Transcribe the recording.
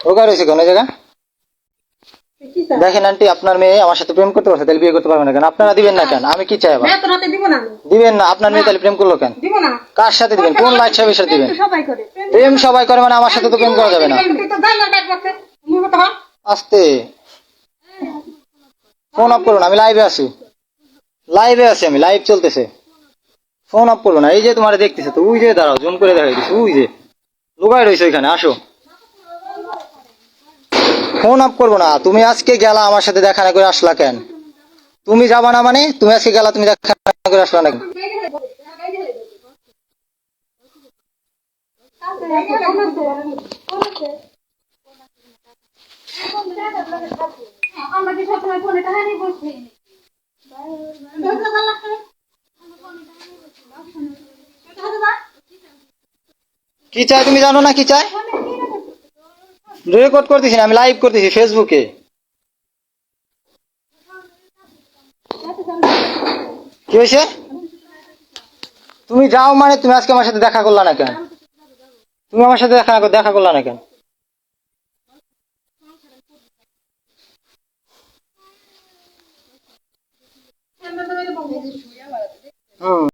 রোগা রয়েছে কোন জায়গা দেখেন আন্টি আপনার মেয়ে আমার সাথে প্রেম করতে পারছে তাহলে বিয়ে করতে পারবে না কেন? আপনারা দিবেন না কেন? আমি কি চাই আবার। দিবেন না? আপনার মেয়ে তাহলে প্রেম করল কেন? কার সাথে দিবেন? কোন লাইট সাহেবের সাথে দিবেন? প্রেম সবাই করে মানে আমার সাথে তো প্রেম করা যাবে না। আস্তে। ফোন অফ করুন আমি লাইভে আছি। লাইভে আছি আমি লাইভ চলতেছে। ফোন অফ করব না এই যে তোমার দেখতেছে তো ওই যে দাঁড়াও জুম করে দেখা দিচ্ছে ওই যে। লুকায় রয়েছে ওইখানে আসো। ফোন আপ করব না। তুমি আজকে গেলা আমার সাথে দেখা না করে আসলা কেন? তুমি যাবা না মানে তুমি আজকে গেলা, তুমি দেখা না করে আসলা না কি চাই তুমি জানো না কি চাই রেকর্ড করতেছি আমি লাইভ করতেছি ফেসবুকে কি হয়েছে? তুমি যাও মানে তুমি আজকে আমার সাথে দেখা করলা না কেন? তুমি আমার সাথে দেখা দেখা করলা না কেন? হুম।